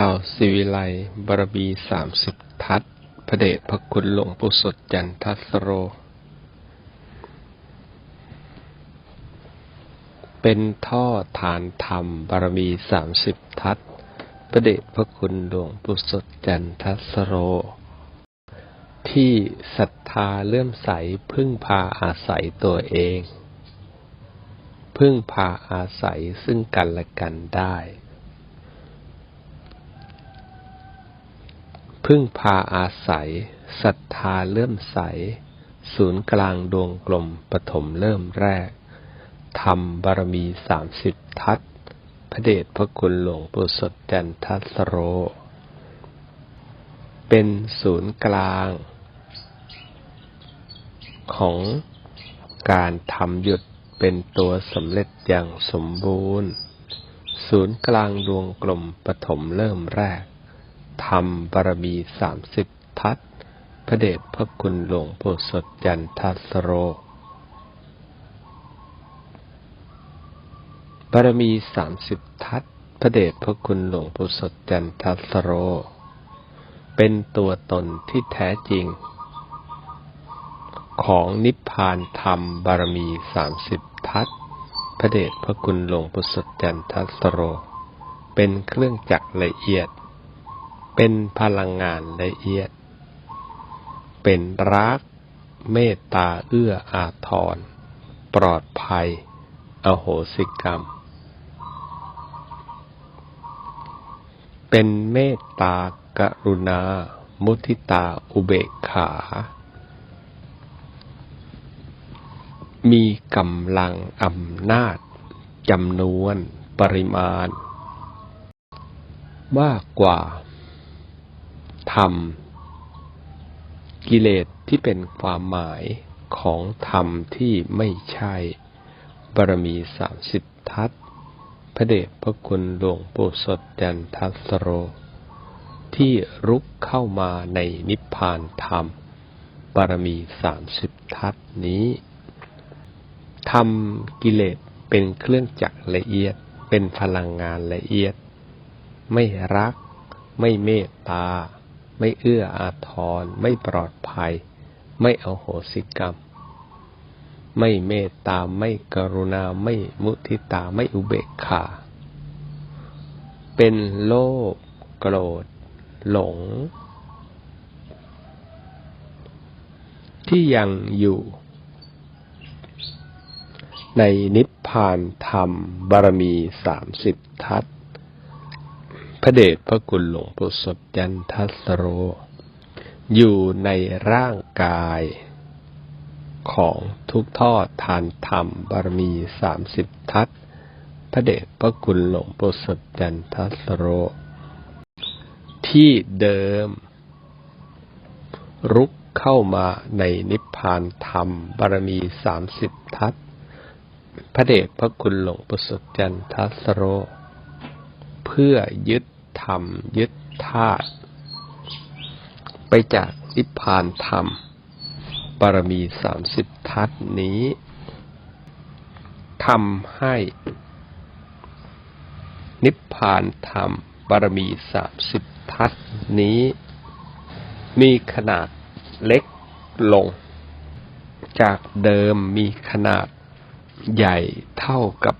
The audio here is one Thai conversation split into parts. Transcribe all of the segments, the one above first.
าวศิวิไลบารมีสามสิบทัศพระเดชพระคุณหลวงปู่สดจันทัสโร เป็นท่อฐานธรรมบารมีสามสิบทัศพระเดชพระคุณหลวงปู่สดจันทัสโร ที่ศรัทธาเลื่อมใสพึ่งพาอาศัยตัวเอง พึ่งพาอาศัยซึ่งกันและกันได้ พึ่งพาอาศัยศรัทธาเลื่อมใส ศูนย์กลางดวงกลมปฐมเริ่มแรกธรรมบารมีสามสิบทัศน์พระเดชพระคุณหลวงปู่สดจันทัสโร เป็นศูนย์กลาง ของการทำหยุดเป็นตัวสำเร็จอย่างสมบูรณ์ ศูนย์กลางดวงกลมปฐมเริ่มแรก ธรรมบารมีสามสิบทัศพระเดชพระคุณหลวงปู่สดจันทัสโร บารมีสามสิบทัศพระเดชพระคุณหลวงปู่สดจันทัสโร เป็นตัวตนที่แท้จริง ของนิพพานธรรมบารมีสามสิบทัศพระเดชพระคุณหลวงปู่สดจันทัสโร เป็นเครื่องจักรละเอียด เป็นพลังงานละเอียด เป็นรัก เมตตาเอื้ออาทร ปลอดภัย อโหสิกรรม เป็นเมตตากรุณา มุทิตาอุเบกขา มีกำลังอำนาจจำนวนปริมาณ มากกว่า ธรรม กิเลสที่เป็นความหมายของธรรมที่ไม่ใช่ บารมีสามสิบทัศพระเดชพระคุณหลวงปู่สดจันทัสโร ที่รุกเข้ามาในนิพพานธรรม บารมีสามสิบทัศน์นี้ทำกิเลสเป็นเครื่องจักรละเอียด เป็นพลังงานละเอียด ไม่รัก ไม่เมตตา ไม่เอื้ออาทร ไม่ปลอดภัย ไม่เอาโหสิกรรม ไม่เมตตา ไม่กรุณา ไม่มุทิตา ไม่อุเบกขา เป็นโลภโกรธ หลง ที่ยังอยู่ ในนิพพานธรรมบารมีสามสิบทัศน์ พระเดชพระคุณหลวงปู่สดยันทัสโร อยู่ในร่างกายของทุกทอดทานธรรมบารมีสามสิบทัศพระเดชพระคุณหลวงปู่สดจันทัสโร ที่เดิม รุกเข้ามาในนิพพานธรรมบารมีสามสิบทัศพระเดชพระคุณหลวงปู่สดจันทัสโร เพื่อยึด ธรรม ยึดธาตุไปจากนิพพานธรรมบารมีสามสิบทัศนี้ทำให้ นิพพานธรรมบารมีสามสิบทัศนี้ มีขนาดเล็กลง จากเดิมมีขนาดใหญ่เท่ากับ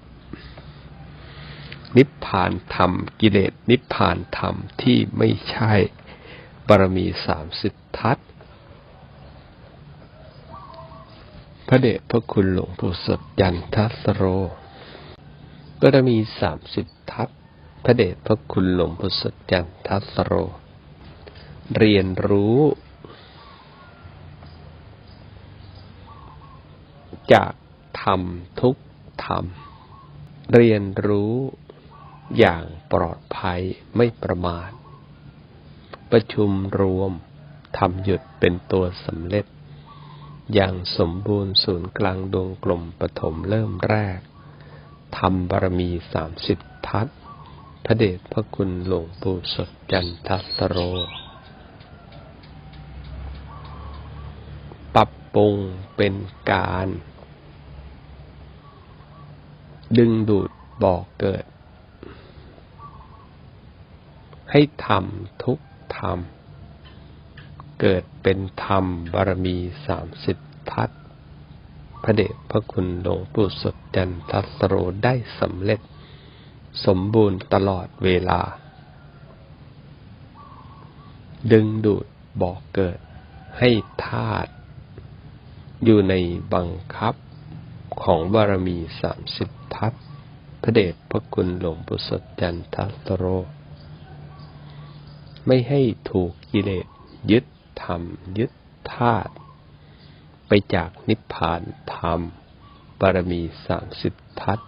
นิพพานธรรม กิเลสนิพพานธรรมที่ไม่ใช่บารมีสามสิบทัศพระเดชพระคุณหลวงปู่สดยันทัสโรบารมีสามสิบทัศพระเดชพระคุณหลวงปู่สดยันทัสโร เรียนรู้จากธรรมทุกธรรม เรียนรู้ อย่างปลอดภัยไม่ประมาท ประชุมรวมทำหยุดเป็นตัวสำเร็จ อย่างสมบูรณ์ศูนย์กลางดวงกลมปฐมเริ่มแรกทำบารมีสามสิบทัศพระเดชพระคุณหลวงปู่สดจันทัสโร ปรับปรุงเป็นการ ดึงดูดบอกเกิด ให้ทำทุกธรรม เกิดเป็นธรรมบารมีสามสิบทัศน์พระเดชพระคุณหลวงปู่สดจันทัสโรได้สำเร็จ สมบูรณ์ตลอดเวลา ดึงดูดบอกเกิดให้ธาตุอยู่ในบังคับของบารมีสามสิบทัศน์พระเดชพระคุณหลวงปู่สดจันทัสโร ไม่ให้ถูกกิเลสยึดธรรม ยึดธาตุไปจากนิพพานธรรมบารมีสามสิบทัศ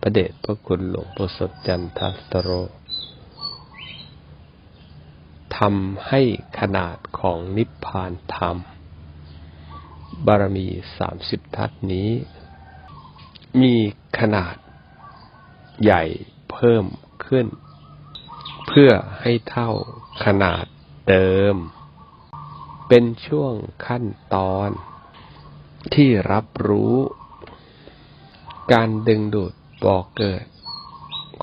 พระเดชพระคุณหลวงปู่สดจันทัสโรทำให้ขนาดของนิพพานธรรม บารมีสามสิบทัศนี้ มีขนาดใหญ่เพิ่มขึ้น เพื่อให้เท่า ขนาดเดิม เป็นช่วงขั้นตอนที่รับรู้ การดึงดูดบ่อกเกิด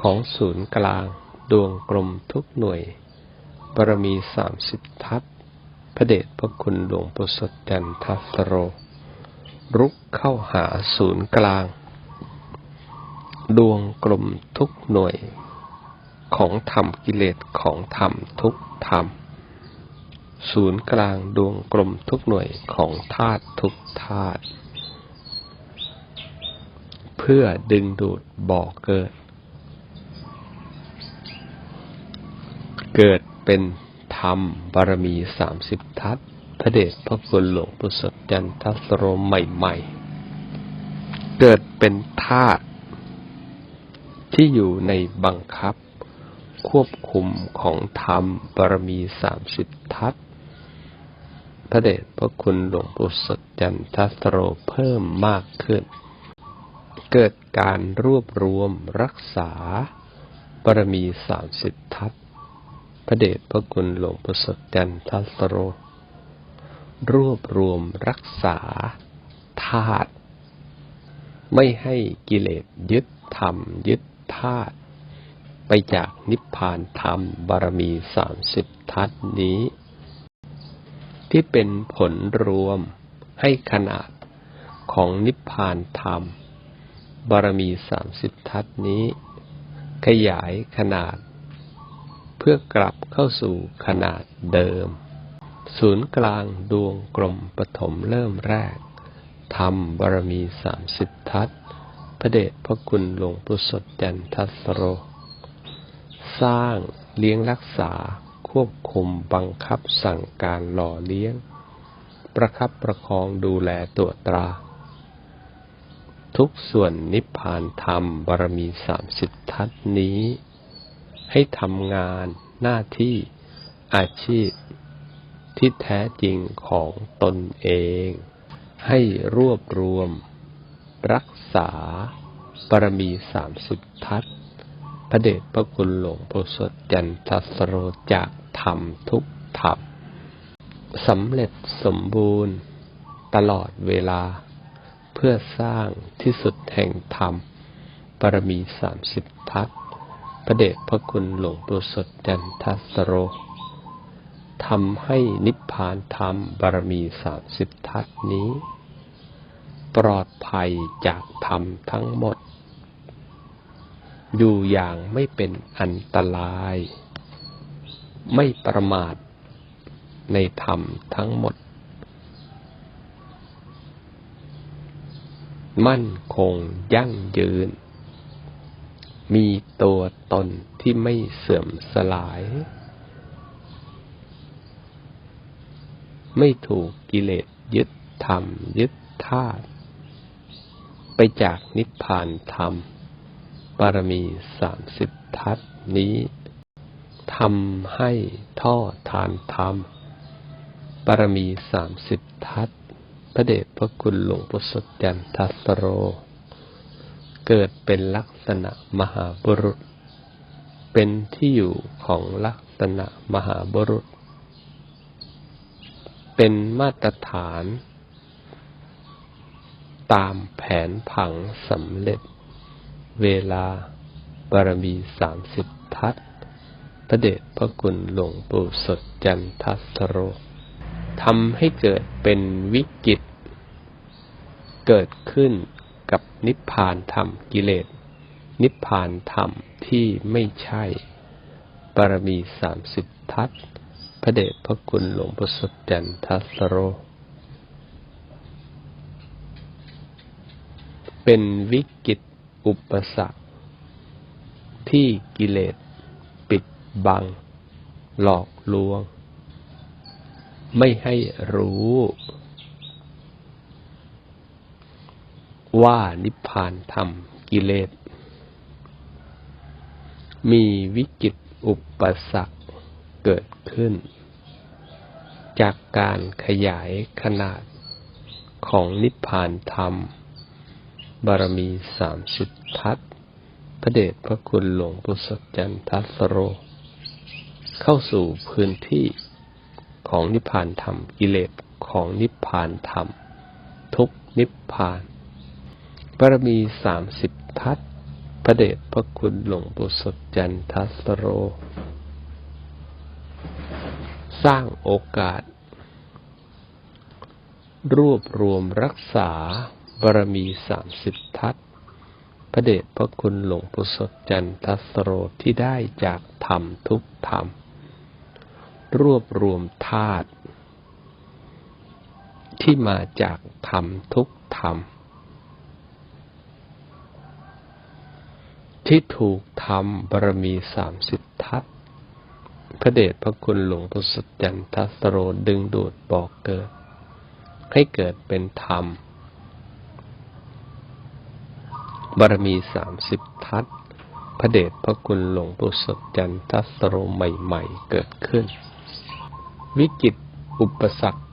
ของศูนย์กลางดวงกลมทุกหน่วย บารมีสามสิบทัศพระเดชพระคุณหลวงปู่สดจันทัสโร รุกเข้าหาศูนย์กลาง ดวงกลมทุกหน่วย ของธรรมกิเลสของธรรมทุกธรรม ศูนย์กลางดวงกลมทุกหน่วยของธาตุทุกธาตุเพื่อดึงดูดบ่อเกิด เกิดเป็นธรรมบารมีสามสิบทัศพระเดชพระคุณหลวงปู่สดจันทัสโรใหม่ ๆ เกิดเป็นธาตุที่อยู่ในบังคับ ควบคุมของธรรมบารมีสามสิบทัศพระเดชพระคุณหลวงปู่สดจันทัสโรเพิ่มมากขึ้น เกิดการรวบรวมรักษาบารมีสามสิบทัศพระเดชพระคุณหลวงปู่สดจันทัสโร รวบรวมรักษาธาตุไม่ให้กิเลสยึดธรรมยึดธาตุ ไปจากนิพพานธรรมบารมีสามสิบทัศน์นี้ ที่เป็นผลรวมให้ขนาดของนิพพานธรรม บารมีสามสิบทัศน์นี้ ขยายขนาด เพื่อกลับเข้าสู่ขนาดเดิม ศูนย์กลางดวงกลมปฐมเริ่มแรกธรรมบารมีสามสิบทัศพระเดชพระคุณหลวงปู่สดจันทัสโร สร้าง เลี้ยงรักษา ควบคุมบังคับสั่งการหล่อเลี้ยง ประคับประคองดูแลตัวตรา ทุกส่วนนิพพานธรรมบารมีสามสิบทัศน์นี้ ให้ทำงานหน้าที่อาชีพที่แท้จริงของตนเอง ให้รวบรวม รักษาบารมีสามสิบทัศน์ ระเดชพระคุณหลวงปู่สดจันทสโรจากธรรมทุกธรรมสำเร็จสมบูรณ์ตลอดเวลา เพื่อสร้างที่สุดแห่งธรรมบารมีสามสิบทัศพระเดชพระคุณหลวงปู่สดจันทสโรทำให้นิพพานธรรมบารมีสามสิบทัศน์นี้ ปลอดภัยจากธรรมทั้งหมด อยู่อย่างไม่เป็นอันตราย ไม่ประมาทในธรรมทั้งหมด มั่นคงยั่งยืน มีตัวตนที่ไม่เสื่อมสลาย ไม่ถูกกิเลสยึดธรรมยึดธาตุไปจากนิพพานธรรม บารมีสามสิบทัศนี้ทำให้ท่อทานธรรมบารมีสามสิบทัศพระเดชพระคุณหลวงปู่สดจันทัสโร เกิดเป็นลักษณะมหาบุรุษ เป็นที่อยู่ของลักษณะมหาบุรุษ เป็นมาตรฐาน ตามแผนผังสำเร็จ เวลาบารมีสามสิบทัศพระเดชพระคุณหลวงปู่สดจันทัสโรทำให้เกิดเป็นวิกฤตเกิดขึ้นกับนิพพานธรรมกิเลส นิพพานธรรมที่ไม่ใช่บารมีสามสิบทัศพระเดชพระคุณหลวงปู่สดจันทัสโร เป็นวิกฤต อุปสรรค ที่กิเลสปิดบัง หลอกลวง ไม่ให้รู้ ว่านิพพานธรรมกิเลส มีวิกฤตอุปสรรคเกิดขึ้น จากการขยายขนาดของนิพพานธรรม บารมีสามสิบทัศพระเดชพระคุณหลวงปู่สดจันทัสโร เข้าสู่พื้นที่ของนิพพานธรรม กิเลสของนิพพานธรรม ทุกนิพพาน บารมีสามสิบทัศพระเดชพระคุณหลวงปู่สดจันทัสโร สร้างโอกาส รวบรวมรักษา บารมีสามสิบทัศพระเดชพระคุณหลวงปู่สดจันทัสโรที่ได้จากธรรมทุกธรรม รวบรวมธาตุที่มาจากธรรมทุกธรรม ที่ถูกทำบารมีสามสิบทัศพระเดชพระคุณหลวงปู่สดจันทัสโรดึงดูดบอกเกิด ให้เกิดเป็นธรรม บารมีสามสิบทัศพระเดชพระคุณหลวงปู่สดจันทัสโรใหม่ ๆ เกิดขึ้น วิกฤตอุปสรรค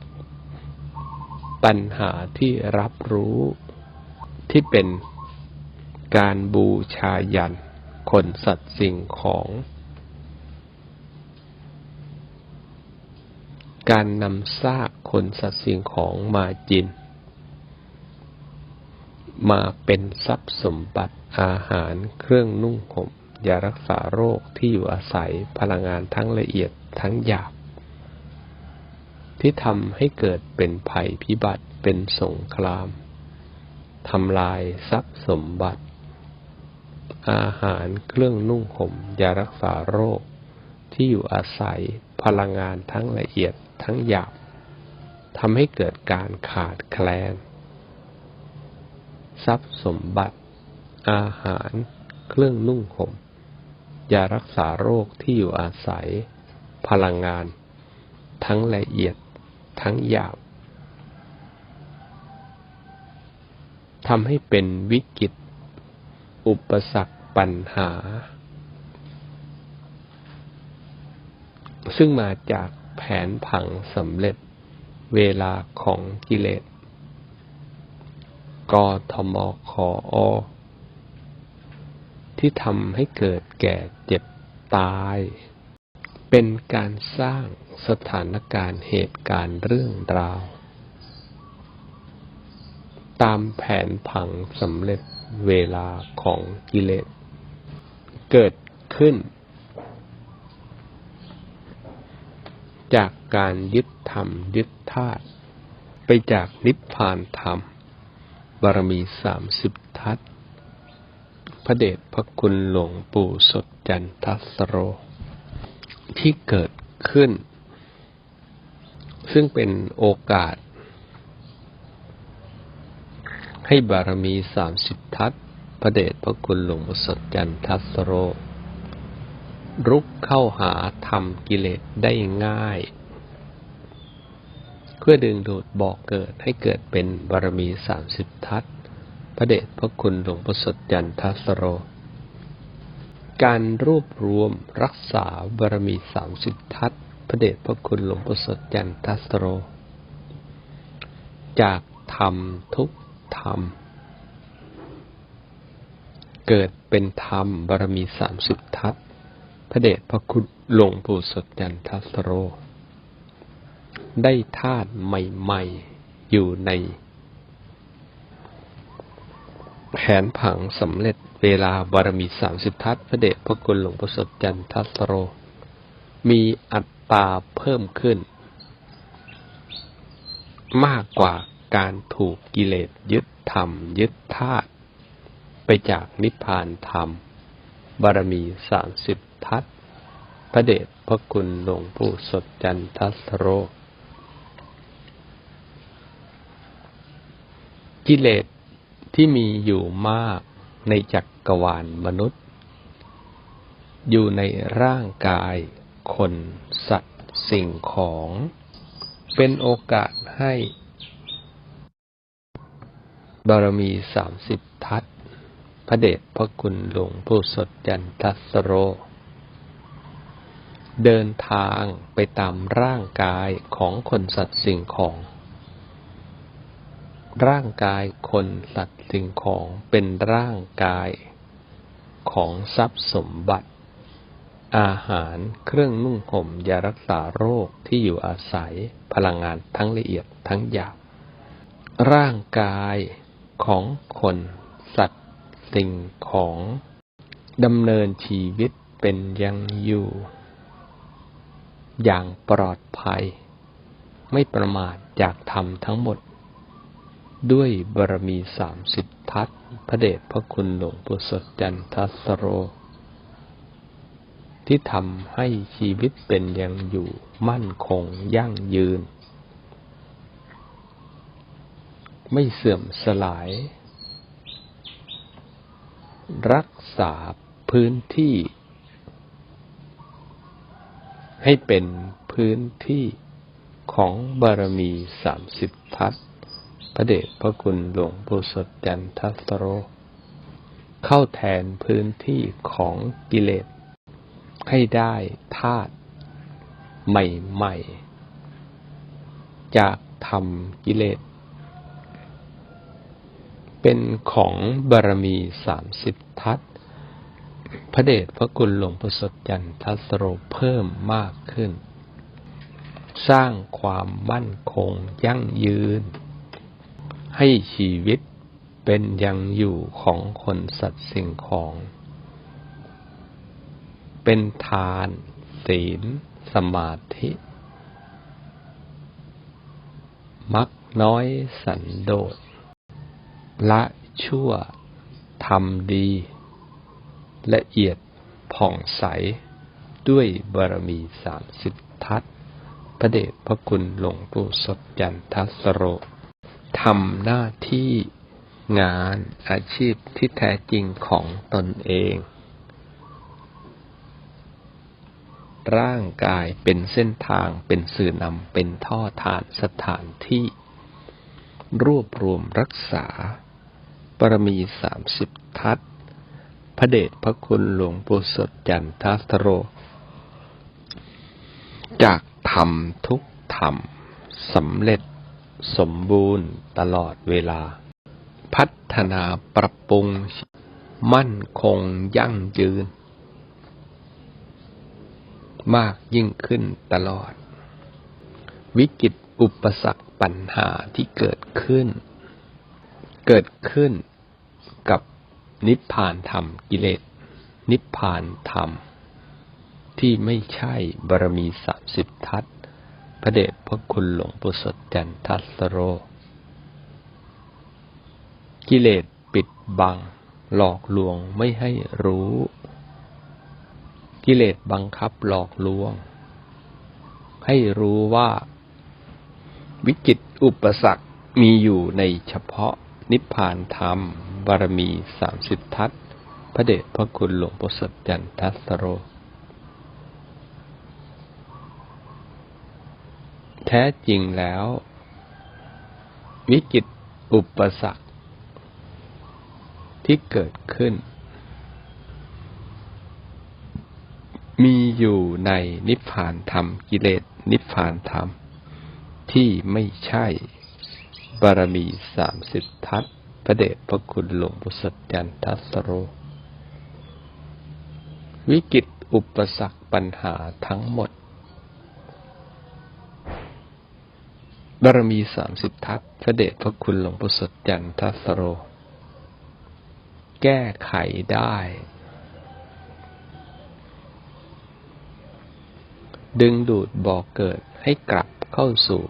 ปัญหาที่รับรู้ที่เป็นการบูชายัน คนสัตว์สิ่งของ การนำซากคนสัตว์สิ่งของมาจิน มาเป็นทรัพย์สมบัติอาหารเครื่องนุ่งห่มยารักษาโรคที่อยู่อาศัยพลังงานทั้งละเอียดทั้งหยาบ ที่ทำให้เกิดเป็นภัยพิบัติเป็นสงครามทำลายทรัพย์สมบัติ อาหารเครื่องนุ่งห่มยารักษาโรค ที่อยู่อาศัยพลังงานทั้งละเอียดทั้งหยาบทำให้เกิดการขาดแคลน ทรัพย์สมบัติ อาหาร เครื่องนุ่งห่มยารักษาโรคที่อยู่อาศัย พลังงาน ทั้งละเอียด ทั้งหยาบทำให้เป็นวิกฤต อุปสรรคปัญหา ซึ่งมาจากแผนผังสำเร็จเวลาของกิเลส กทมคออที่ทำให้เกิดแก่เจ็บตาย เป็นการสร้างสถานการณ์เหตุการณ์เรื่องราว ตามแผนผังสำเร็จเวลาของกิเลส เกิดขึ้น จากการยึดธรรมยึดธาตุไปจากนิพพานธรรม บารมีสามสิบทัศพระเดชพระคุณหลวงปู่สดจันทัสโร ที่เกิดขึ้น ซึ่งเป็นโอกาส ให้บารมีสามสิบทัศพระเดชพระคุณหลวงปู่สดจันทัสโร รุกเข้าหาธรรมกิเลสได้ง่าย เพื่อดึงดูดบอกเกิดให้เกิดเป็นบารมีสามสิบทัศพระเดชพระคุณหลวงพ่อสดจันทัสโร การรวบรวมรักษาบารมีสามสิบทัศพระเดชพระคุณหลวงพ่อสดจันทัสโร จากธรรมทุกธรรม เกิดเป็นธรรมบารมีสามสิบทัศพระเดชพระคุณหลวงปู่สดจันทัสโร ได้ธาตุใหม่ ๆ อยู่ใน แผนผังสำเร็จเวลาบารมีสามสิบทัศพระเดชพระคุณหลวงพ่อสดจันทัสโร มีอัตราเพิ่มขึ้น มากกว่าการถูกกิเลสยึดธรรม ยึดธาตุไปจากนิพพานธรรม บารมีสามสิบทัศพระเดชพระคุณหลวงปู่สดจันทัสโร กิเลสที่มีอยู่มากในจักกรวาลมนุษย์ อยู่ในร่างกาย คนสัตว์สิ่งของ เป็นโอกาสให้ บารมีสามสิบทัศพระเดชพระคุณหลวงปู่สดจันทัสโร เดินทางไปตามร่างกายของคนสัตว์สิ่งของ ร่างกายคนสัตว์สิ่งของเป็นร่างกายของทรัพย์สมบัติ อาหารเครื่องนุ่งห่มยารักษาโรคที่อยู่อาศัยพลังงานทั้งละเอียดทั้งหยาบร่างกายของคน สัตว์ สิ่งของดำเนินชีวิตเป็นยังอยู่ อย่างปลอดภัย ไม่ประมาทจากธรรมทั้งหมด ด้วยบารมีสามสิบทัศพระเดชพระคุณหลวงปู่สดจันทัสโร ที่ทำให้ชีวิตเป็นยังอยู่มั่นคงยั่งยืน ไม่เสื่อมสลาย รักษาพื้นที่ ให้เป็นพื้นที่ของบารมีสามสิบทัศ พระเดชพระคุณหลวงปู่สดจันทัสโร เข้าแทนพื้นที่ของกิเลส ให้ได้ธาตุใหม่ๆ จากธรรมกิเลส เป็นของบารมีสามสิบทัศพระเดชพระคุณหลวงปู่สดจันทัสโรเพิ่มมากขึ้น สร้างความมั่นคงยั่งยืน ให้ชีวิตเป็นยังอยู่ของคนสัตว์สิ่งของ เป็นทาน ศีล สมาธิมักน้อยสันโดษ ละชั่ว ทำดี ละเอียดผ่องใส ด้วยบารมีสามสิบทัศพระเดชพระคุณหลวงปู่สดจันทัสโร ทำหน้าที่งานอาชีพที่แท้จริงของตนเอง ร่างกายเป็นเส้นทางเป็นสื่อนำเป็นท่อทานสถานที่ รวบรวมรักษา ปรมีสามสิบทัศพระเดชพระคุณหลวงปู่สดจันทัสโร จากธรรมทุกธรรมสำเร็จ สมบูรณ์ตลอดเวลา พัฒนาปรับปรุง มั่นคงยั่งยืน มากยิ่งขึ้นตลอด วิกฤตอุปสรรคปัญหาที่เกิดขึ้น เกิดขึ้นกับนิพพานธรรมกิเลส นิพพานธรรม ที่ไม่ใช่บารมีสามสิบทัศ พระเดชพระคุณหลวงปู่สดจันทัสโร กิเลสปิดบัง หลอกลวงไม่ให้รู้ กิเลสบังคับหลอกลวง ให้รู้ว่า วิกฤตอุปสรรคมีอยู่ในเฉพาะนิพพานธรรม บารมีสามสิบทัศพระเดชพระคุณหลวงปู่สดจันทัสโร แท้จริงแล้ว วิกฤตอุปสรรคที่เกิดขึ้น มีอยู่ในนิพพานธรรมกิเลสนิพพานธรรม ที่ไม่ใช่บารมีสามสิบทัศพระเดชพระคุณหลวงปู่สดจันทัสโร วิกฤตอุปสรรคปัญหาทั้งหมด บารมีสามสิบทัศพระเดชพระคุณหลวงปู่สดจันทัสโร แก้ไขได้ ดึงดูดบ่อเกิดให้กลับเข้าสู่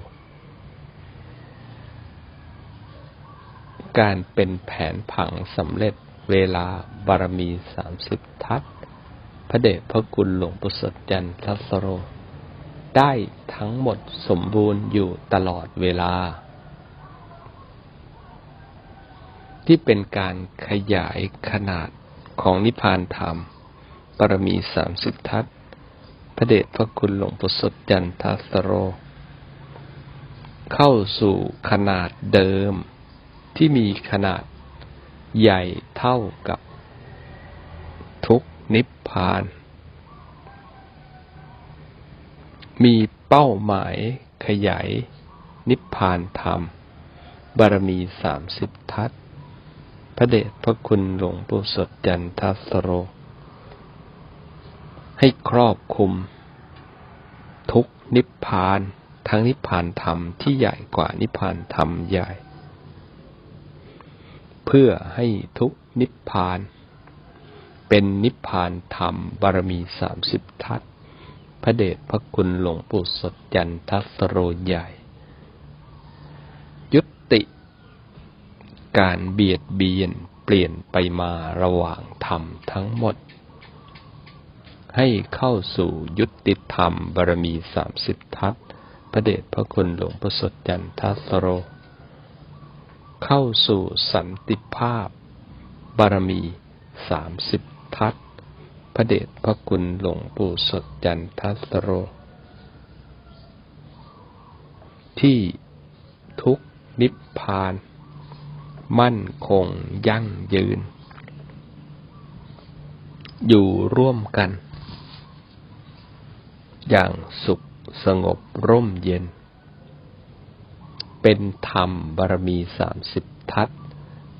การเป็นแผนผังสำเร็จเวลาบารมีสามสิบทัศพระเดชพระคุณหลวงปู่สดจันทัสโร ได้ทั้งหมดสมบูรณ์อยู่ตลอดเวลา ที่เป็นการขยายขนาดของนิพพานธรรม ปรมีสามสิบทัศพระเดชพระคุณหลวงปู่สดจันทัสโร เข้าสู่ขนาดเดิมที่มีขนาดใหญ่เท่ากับทุกนิพพาน มีเป้าหมายขยาย นิพพานธรรม บารมีสามสิบทัศพระเดชพระคุณหลวงปู่สดจันทัสโร ให้ครอบคุม ทุกนิพพานทั้งนิพพานธรรมที่ใหญ่กว่านิพพานธรรมใหญ่ เพื่อให้ทุกนิพพาน เป็นนิพพานธรรมบารมีสามสิบทัศ พระเดชพระคุณหลวงปู่สดจันทัสโรใหญ่ ยุติ การเบียดเบียนเปลี่ยนไปมาระหว่างธรรมทั้งหมด ให้เข้าสู่ยุติธรรมบารมีสามสิบทัศพระเดชพระคุณหลวงปู่สดจันทัสโร เข้าสู่สันติภาพบารมีสามสิบทัศน์ พระเดชพระคุณหลวงปู่สดจันทัสโร ที่ทุกนิพพาน มั่นคงยั่งยืน อยู่ร่วมกัน อย่างสุขสงบร่มเย็น เป็นธรรมบารมีสามสิบทัศ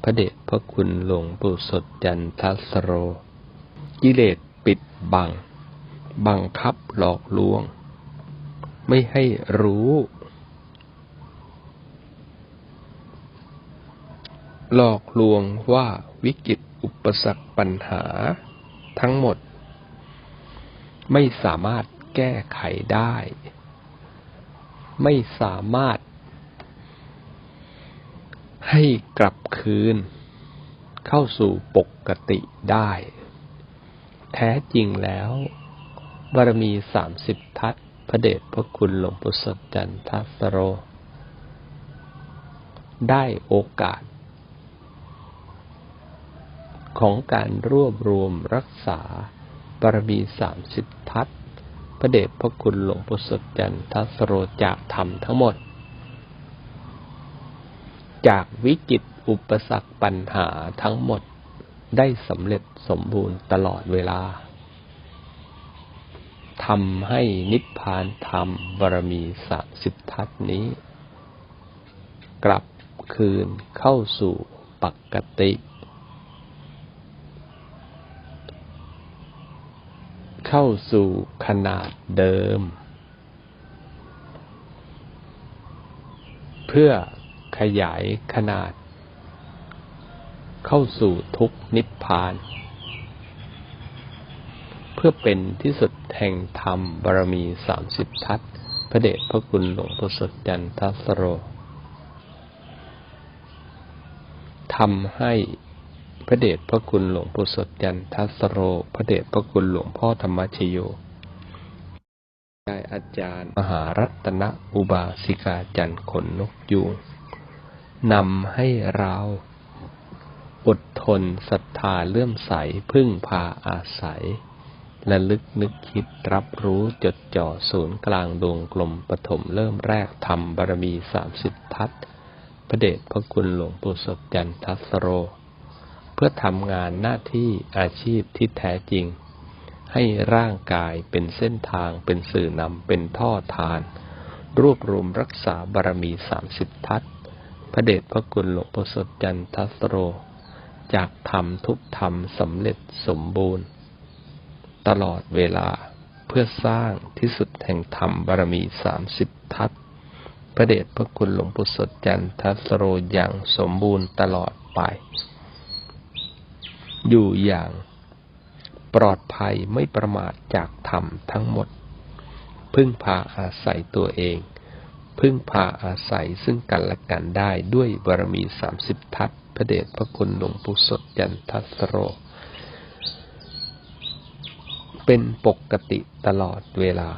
พระเดชพระคุณหลวงปู่สดจันทัสโร กิเลสปิดบัง บังคับหลอกลวง ไม่ให้รู้ หลอกลวงว่าวิกฤตอุปสรรคปัญหาทั้งหมด ไม่สามารถแก้ไขได้ ไม่สามารถ ให้กลับคืน เข้าสู่ปกติได้ แท้จริงแล้วบารมีสามสิบทัศพระเดชพระคุณหลวงปู่สดจันทัสโร ได้โอกาส ของการรวบรวมรักษาบารมีสามสิบทัศพระเดชพระคุณหลวงปู่สดจันทัสโรจากธรรมทั้งหมด จากวิกฤตอุปสรรคปัญหาทั้งหมด ได้สำเร็จสมบูรณ์ตลอดเวลาทำให้นิพพานธรรมบารมีสามสิบทัศนี้ กลับคืนเข้าสู่ปกติ เข้าสู่ขนาดเดิม เพื่อขยายขนาด เข้าสู่ทุกนิพพาน เพื่อเป็นที่สุดแห่งธรรมบารมีสามสิบทัศพระเดชพระคุณหลวงปู่สดจันทัสโรทำให้พระเดชพระคุณหลวงปู่สดจันทัสโร พระเดชพระคุณหลวงพ่อธรรมชโยได้อาจารย์มหารัตนอุบาสิกาจันทร์ขนนกยูงนำให้เรา อดทนศรัทธาเลื่อมใสพึ่งพาอาศัยและลึกนึกคิดรับรู้จดจ่อศูนย์กลางดวงกลมปฐมเริ่มแรกทำบารมีสามสิบทัศพระเดชพระคุณหลวงปู่สดจันทัสโร เพื่อทำงานหน้าที่อาชีพที่แท้จริง ให้ร่างกายเป็นเส้นทางเป็นสื่อนำเป็นท่อทาน รวบรวมรักษาบารมีสามสิบทัศพระเดชพระคุณหลวงปู่สดจันทัสโร จากธรรมทุกธรรมสำเร็จสมบูรณ์ ตลอดเวลาเพื่อสร้างที่สุดแห่งธรรมบารมีสามสิบทัศพระเดชพระคุณหลวงปู่สดจันทัสโรอย่างสมบูรณ์ตลอดไป อยู่อย่างปลอดภัยไม่ประมาทจากธรรมทั้งหมด พึ่งพาอาศัยตัวเอง พึ่งพาอาศัยซึ่งกันและกันได้ด้วยบารมีสามสิบทัศ พระเดชพระคุณหลวงปู่สดยันทัสโร เป็นปกติตลอดเวลา